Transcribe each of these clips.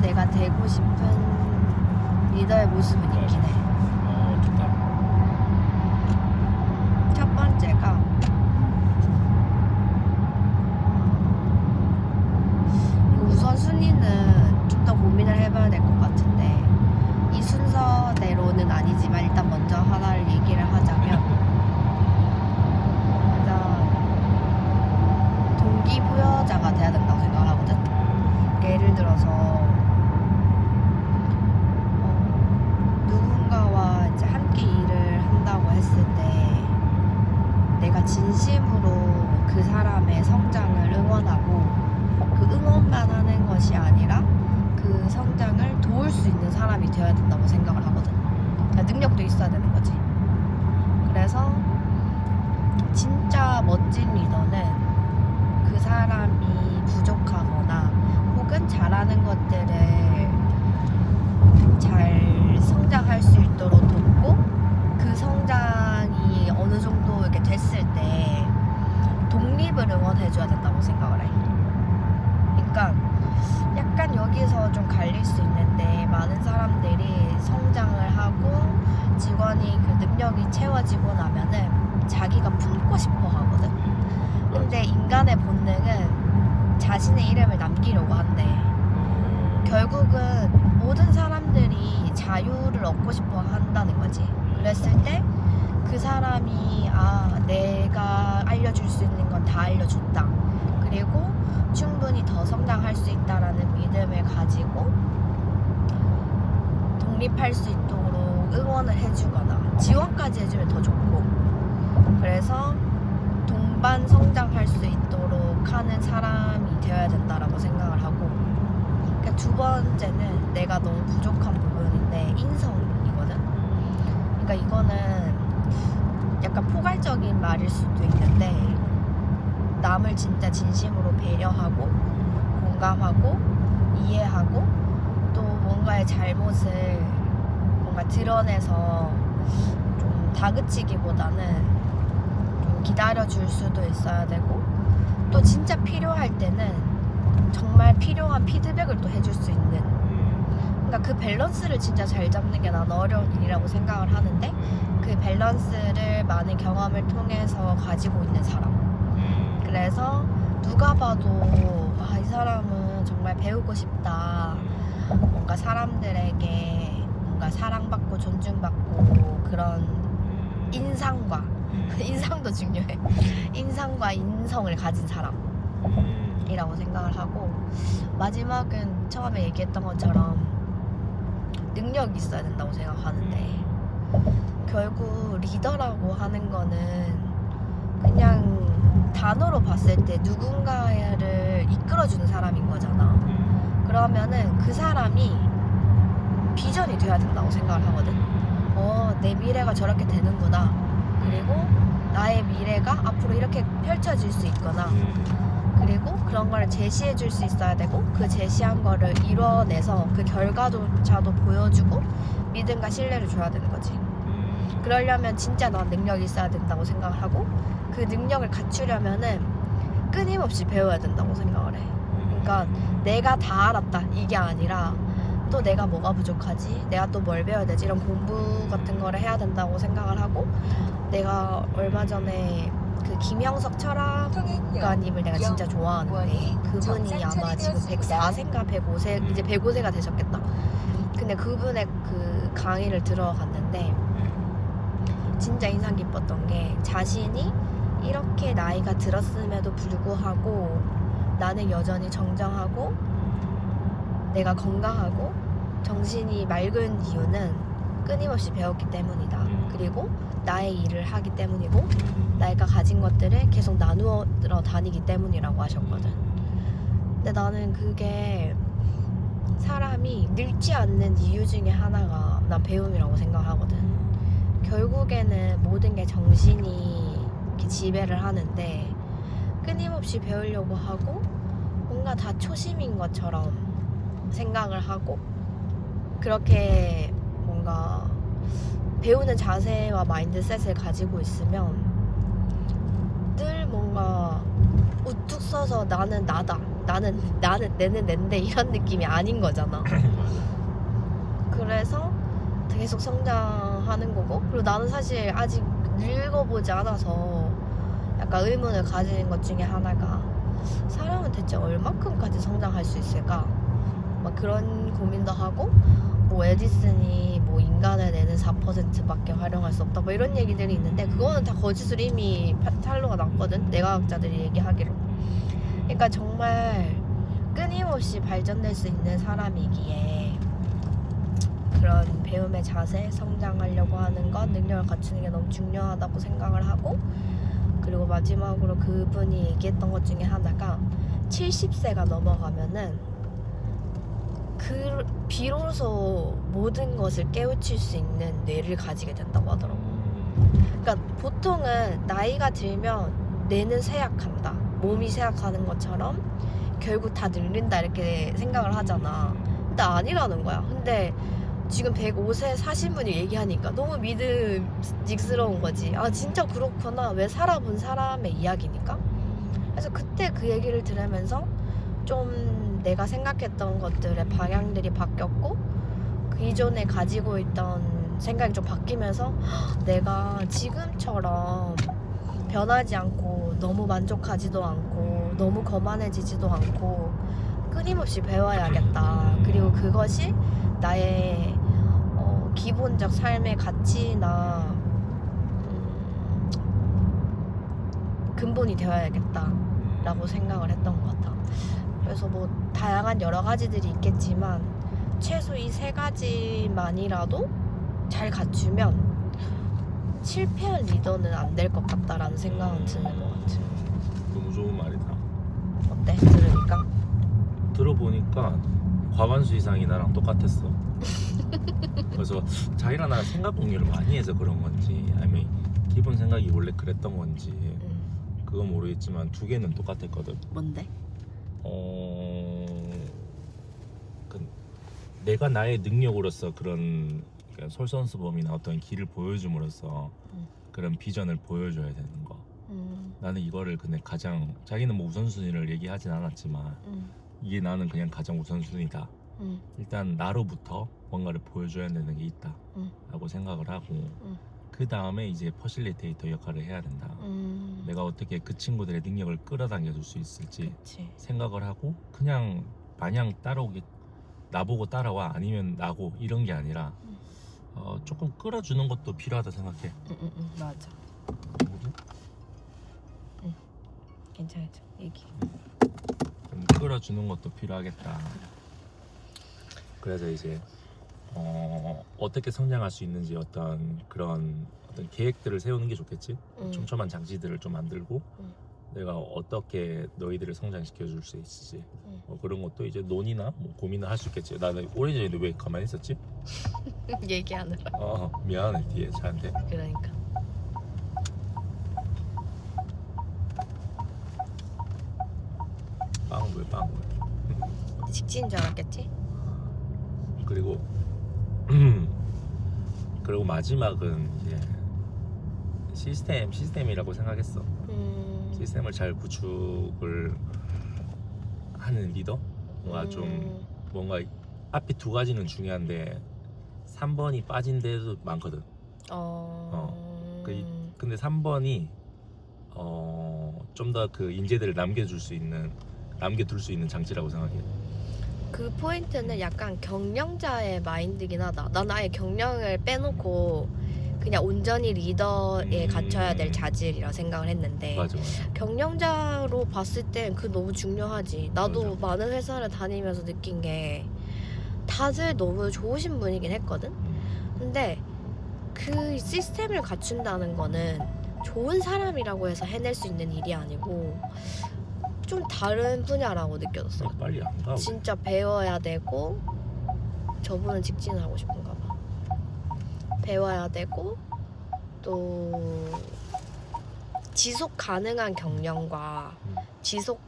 내가 되고 싶은 리더의 모습은 있긴 해. 어 좋다. 첫 번째가 이거 우선순위는 좀 더 고민을 해봐야 될 것 같은데 이 순서대로는 아니지만 일단 먼저 하나를 얘기를 하자면 일단 동기부여자가 돼야 된다고 생각을 하거든 예를 들어서 어, 누군가와 이제 함께 일을 한다고 했을 때 내가 진심으로 그 사람의 성장을 응원하고 그 응원만 하는 것이 아니라 그 성장을 도울 수 있는 사람이 되어야 된다고 생각을 하거든. 그러니까 능력도 있어야 되는 거지. 그래서 진짜 멋진 리더는 그 사람이 부족하거나 혹은 잘하는 것들을 잘 성장할 수 있도록 돕고 그 성장이 어느 정도 이렇게 됐을 때 독립을 응원해줘야 된다고 생각을 해. 그러니까 약간 여기서 좀 갈릴 수 있는데 많은 사람들이 성장을 하고 능력이 채워지고 나면은 자기가 품고 싶어 하거든. 근데 인간의 본능은 자신의 이름을 남기려고 한대. 결국은 모든 사람들이 자유를 얻고 싶어 한다는 거지. 그랬을 때 그 사람이 아 내가 알려줄 수 있는 건 다 알려줬다. 그리고 충분히 더 성장할 수 있다라는 믿음을 가지고 독립할 수 있도록 응원을 해주거나 지원까지 해주면 더 좋고 그래서 동반 성장할 수 있도록 하는 사람이 되어야 된다라고 생각을 하고 그러니까 두 번째는 내가 너무 부족한 부분인데 인성이거든. 그러니까 이거는 약간 포괄적인 말일 수도 있는데 남을 진짜 진심으로 배려하고 공감하고 이해하고 또 뭔가의 잘못을 뭔가 드러내서 좀 다그치기보다는 좀 기다려줄 수도 있어야 되고 또 진짜 필요할 때는 정말 필요한 피드백을 또 해줄 수 있는 그러니까 그 밸런스를 진짜 잘 잡는 게 나는 어려운 일이라고 생각을 하는데 그 밸런스를 많은 경험을 통해서 가지고 있는 사람. 그래서 누가 봐도 아, 이 사람은 정말 배우고 싶다. 뭔가 사람들에게 뭔가 사랑받고 존중받고 그런 인상과 인상도 중요해. 인상과 인성을 가진 사람 이라고 생각을 하고 마지막은 처음에 얘기했던 것처럼 능력이 있어야 된다고 생각하는데 결국 리더라고 하는 거는 그냥 단어로 봤을 때 누군가를 이끌어주는 사람인 거잖아. 그러면은 그 사람이 비전이 돼야 된다고 생각을 하거든. 어, 내 미래가 저렇게 되는구나. 그리고 나의 미래가 앞으로 이렇게 펼쳐질 수 있거나. 그리고 그런 거를 제시해 줄 수 있어야 되고 그 제시한 거를 이뤄내서 그 결과조차도 보여주고 믿음과 신뢰를 줘야 되는 거지. 그러려면 진짜 난 능력이 있어야 된다고 생각을 하고 그 능력을 갖추려면은 끊임없이 배워야 된다고 생각을 해. 그러니까 내가 다 알았다. 이게 아니라 또 내가 뭐가 부족하지? 내가 또 뭘 배워야 되지? 이런 공부 같은 거를 해야 된다고 생각을 하고 내가 얼마 전에 그 김형석 철학가님을 내가 진짜 좋아하는데 그분이 아마 지금 104세인가 105세 이제 105세가 되셨겠다. 근데 그분의 그 강의를 들어갔는데 진짜 인상 깊었던 게 자신이 이렇게 나이가 들었음에도 불구하고 나는 여전히 정정하고 내가 건강하고 정신이 맑은 이유는 끊임없이 배웠기 때문이다. 그리고 나의 일을 하기 때문이고 내가 가진 것들을 계속 나누어 다니기 때문이라고 하셨거든. 근데 나는 그게 사람이 늙지 않는 이유 중에 하나가 난 배움이라고 생각하거든. 결국에는 모든 게 정신이 지배를 하는데 끊임없이 배우려고 하고 뭔가 다 초심인 것처럼 생각을 하고 그렇게 뭔가 배우는 자세와 마인드셋을 가지고 있으면 늘 뭔가 우뚝 서서 나는 나다. 나는 나는 내는 낸데 이런 느낌이 아닌 거잖아. 그래서 계속 성장하는 거고 그리고 나는 사실 아직 늙어보지 않아서 약간 의문을 가지는 것 중에 하나가 사람은 대체 얼마큼까지 성장할 수 있을까 막 그런 고민도 하고 뭐 에디슨이 뭐 인간을 내는 4%밖에 활용할 수 없다 뭐 이런 얘기들이 있는데 그거는 다 거짓으로 이미 파- 탄로가 났거든 내과학자들이 얘기하기로. 그러니까 정말 끊임없이 발전될 수 있는 사람이기에 그런 배움의 자세, 성장하려고 하는 것, 능력을 갖추는 게 너무 중요하다고 생각을 하고 그리고 마지막으로 그분이 얘기했던 것 중에 하나가 70세가 넘어가면은 그 비로소 모든 것을 깨우칠 수 있는 뇌를 가지게 된다고 하더라고. 그러니까 보통은 나이가 들면 뇌는 쇠약한다. 몸이 쇠약하는 것처럼 결국 다 늙는다 이렇게 생각을 하잖아. 근데 아니라는 거야. 근데 지금 105세 사신 분이 얘기하니까 너무 믿음직스러운 거지. 아 진짜 그렇구나. 왜 살아본 사람의 이야기니까. 그래서 그때 그 얘기를 들으면서 좀 내가 생각했던 것들의 방향들이 바뀌었고 그 이전에 가지고 있던 생각이 좀 바뀌면서 헉, 내가 지금처럼 변하지 않고 너무 만족하지도 않고 너무 거만해지지도 않고 끊임없이 배워야겠다. 그리고 그것이 나의 어, 기본적 삶의 가치나 음, 근본이 되어야겠다라고 생각을 했던 것 같아. 그래서 뭐 다양한 여러 가지들이 있겠지만 최소 이 세 가지만이라도 잘 갖추면 실패한 리더는 안 될 것 같다라는 생각은 드는 것 같아. 너무 좋은 말이다. 어때? 들으니까? 들어보니까 과반수 이상이 나랑 똑같았어. 그래서 자기랑 나랑 생각 공유를 많이 해서 그런 건지 아니면 기본 생각이 원래 그랬던 건지 음, 그건 모르겠지만 두 개는 똑같았거든. 뭔데? 어... 그 내가 나의 능력으로서 그런 그러니까 솔선수범이나 어떤 길을 보여줌으로써 음. 그런 비전을 보여줘야 되는 거. 음, 나는 이거를 근데 가장 자기는 뭐 우선순위를 얘기하진 않았지만 음, 이게 나는 그냥 가장 우선순위다. 음, 일단 나로부터 뭔가를 보여줘야 되는 게 있다. 음. 라고 생각을 하고 음. 그 다음에 이제 퍼실리테이터 역할을 해야 된다. 음. 내가 어떻게 그 친구들의 능력을 끌어당겨 줄 수 있을지 그치. 생각을 하고 그냥 마냥 따라오기 나보고 따라와 아니면 나고 이런 게 아니라 음. 어, 조금 끌어주는 것도 필요하다 생각해. 응, 응, 응, 맞아. 괜찮아, 괜찮아. 얘기. 좀 끌어주는 것도 필요하겠다. 그래서 이제 어, 어떻게 성장할 수 있는지 어떤 그런 어떤 계획들을 세우는 게 좋겠지. 음. 촘촘한 장치들을 좀 만들고 음. 내가 어떻게 너희들을 성장시켜 줄 수 있을지 음. 뭐 그런 것도 이제 논의나 뭐 고민을 할 수 있겠지. 나는 오래전에 왜 가만히 있었지? 얘기하느라. 어 미안해 뒤에 차한테. 그러니까. 빵 왜 빵? 직진인 줄 알았겠지? 그리고 그리고 마지막은 이제 시스템 시스템이라고 생각했어. 음. 시스템을 잘 구축을 하는 리더 뭔가 좀 음. 뭔가 앞에 두 가지는 중요한데 3번이 빠진 데도 많거든. 어. 그 이- 근데 3번이 어, 좀 더 그 인재들을 남겨줄 수 있는 남겨둘 수 있는 장치라고 생각해. 그 포인트는 약간 경영자의 마인드긴 하다. 난 아예 경영을 빼놓고 그냥 온전히 리더에 음. 갖춰야 될 자질이라 생각을 했는데 맞아 맞아. 경영자로 봤을 땐 그 너무 중요하지. 나도 맞아. 많은 회사를 다니면서 느낀 게 다들 너무 좋으신 분이긴 했거든. 음, 근데 그 시스템을 갖춘다는 거는 좋은 사람이라고 해서 해낼 수 있는 일이 아니고 좀 다른 분야라고 느껴졌어. 빨리 안 가. 진짜 배워야 되고 저분은 직진을 하고 싶은가 봐. 배워야 되고 또 지속 가능한 경영과 음. 지속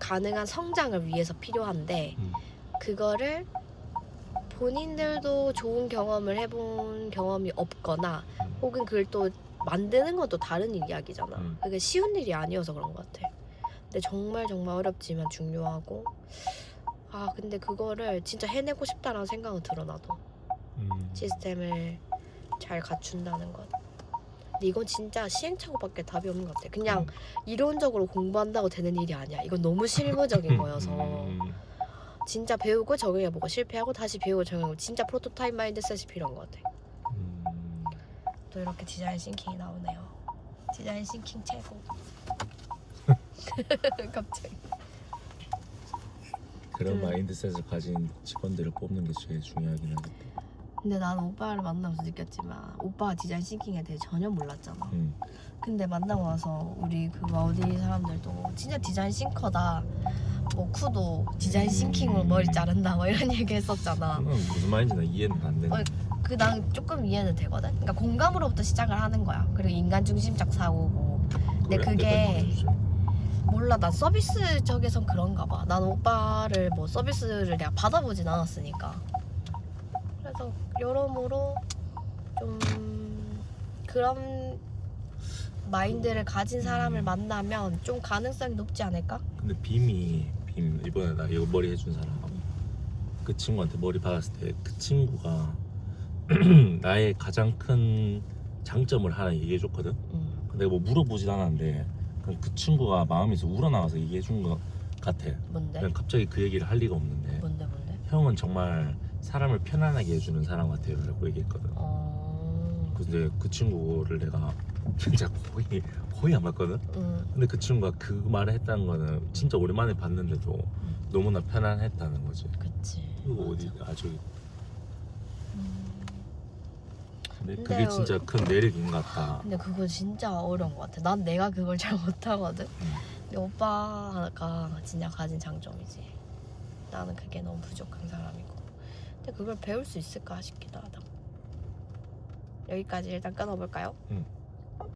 가능한 성장을 위해서 필요한데 음. 그거를 본인들도 좋은 경험을 해본 경험이 없거나 음. 혹은 그걸 또 만드는 것도 다른 이야기잖아. 음. 그게 쉬운 일이 아니어서 그런 것 같아. 근데 정말 정말 어렵지만 중요하고 아 근데 그거를 진짜 해내고 싶다라는 생각은 들어 나도 음. 시스템을 잘 갖춘다는 것. 근데 이건 진짜 시행착오밖에 답이 없는 것 같아. 그냥 이론적으로 공부한다고 되는 일이 아니야. 이건 너무 실무적인 거여서 음. 진짜 배우고 적용해보고 실패하고 다시 배우고 적용해보고 진짜 프로토타입 마인드셋이 필요한 것 같아. 음. 또 이렇게 디자인 싱킹이 나오네요. 디자인 싱킹 최고. 갑자기. 그런 음. 마인드셋을 가진 직원들을 뽑는 게 제일 중요하긴 하겠다. 근데 나는 오빠를 만나면서 느꼈지만 오빠가 디자인 싱킹에 대해 전혀 몰랐잖아. 음. 근데 만나고 나서 우리 그 어디 사람들도 진짜 디자인 싱커다. 뭐 쿠도 디자인 싱킹으로 머리 자른다 뭐 이런 얘기 했었잖아. 그건 무슨 말인지 나 이해는 안 되네. 어, 그난 조금 이해는 되거든. 그러니까 공감으로부터 시작을 하는 거야. 그리고 인간 중심적 사고고. 근데? 그게. 몰라 난 서비스 쪽에선 그런가 봐. 난 오빠를 뭐 서비스를 내가 받아보진 않았으니까. 그래서 여러모로 좀 그런 마인드를 가진 사람을 만나면 좀 가능성이 높지 않을까? 근데 빔이 빔 이번에 나 이거 머리 해준 사람 그 친구한테 머리 받았을 때 그 친구가 나의 가장 큰 장점을 하나 얘기해 줬거든. 응. 근데 뭐 물어보진 않았는데 그 친구가 마음에서 우러나와서 얘기해 준 것 같아. 뭔데? 그냥 갑자기 그 얘기를 할 리가 없는데 뭔데 뭔데? 형은 정말 사람을 편안하게 해주는 사람 같아요라고 얘기했거든. 어. 근데 그 친구를 내가 진짜 거의 거의 안 봤거든. 응. 근데 그 친구가 그 말을 했다는 거는 진짜 오랜만에 봤는데도 너무나 편안했다는 거지. 그치. 그리고 어디 아주 음. 근데 근데 그게 진짜 큰 매력인 것 같다. 근데 그거 진짜 어려운 것 같아. 난 내가 그걸 잘 못하거든. 음. 근데 오빠가 진짜 가진 장점이지. 나는 그게 너무 부족한 사람이고. 근데 그걸 배울 수 있을까 싶기도 하다. 여기까지 일단 끊어볼까요? 응.